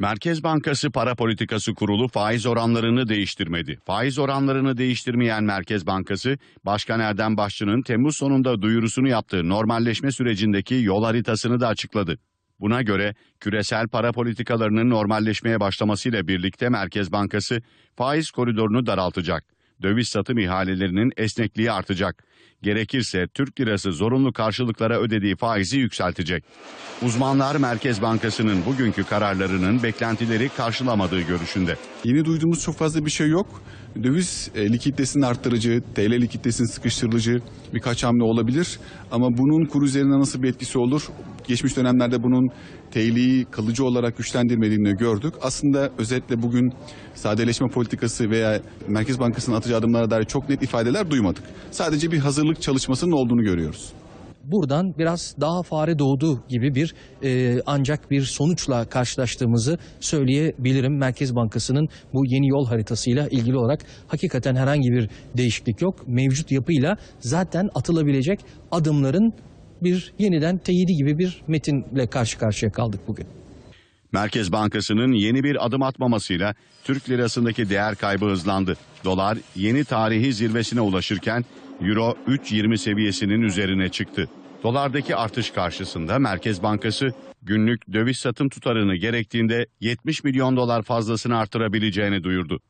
Merkez Bankası Para Politikası Kurulu faiz oranlarını değiştirmedi. Faiz oranlarını değiştirmeyen Merkez Bankası, Başkan Erdem Başçı'nın Temmuz sonunda duyurusunu yaptığı normalleşme sürecindeki yol haritasını da açıkladı. Buna göre küresel para politikalarının normalleşmeye başlamasıyla birlikte Merkez Bankası faiz koridorunu daraltacak. Döviz satım ihalelerinin esnekliği artacak. Gerekirse Türk lirası zorunlu karşılıklara ödediği faizi yükseltecek. Uzmanlar Merkez Bankası'nın bugünkü kararlarının beklentileri karşılamadığı görüşünde. Yeni duyduğumuz çok fazla bir şey yok. Döviz e, likiditesini arttırıcı, TL likiditesini sıkıştırıcı birkaç hamle olabilir. Ama bunun kur üzerine nasıl bir etkisi olur? Geçmiş dönemlerde bunun TL'yi kalıcı olarak güçlendirmediğini gördük. Aslında özetle bugün sadeleşme politikası veya Merkez Bankası'nın atacağı adımlara dair çok net ifadeler duymadık. Sadece bir hazırlık çalışmasının olduğunu görüyoruz. buradan biraz daha fare doğdu gibi bir e, ancak bir sonuçla karşılaştığımızı söyleyebilirim. Merkez Bankası'nın bu yeni yol haritasıyla ilgili olarak hakikaten herhangi bir değişiklik yok. Mevcut yapıyla zaten atılabilecek adımların bir yeniden teyidi gibi bir metinle karşı karşıya kaldık bugün. Merkez Bankası'nın yeni bir adım atmamasıyla Türk lirasındaki değer kaybı hızlandı. Dolar yeni tarihi zirvesine ulaşırken Euro 3.20 seviyesinin üzerine çıktı. Dolardaki artış karşısında Merkez Bankası günlük döviz satım tutarını gerektiğinde 70 milyon dolar fazlasını artırabileceğini duyurdu.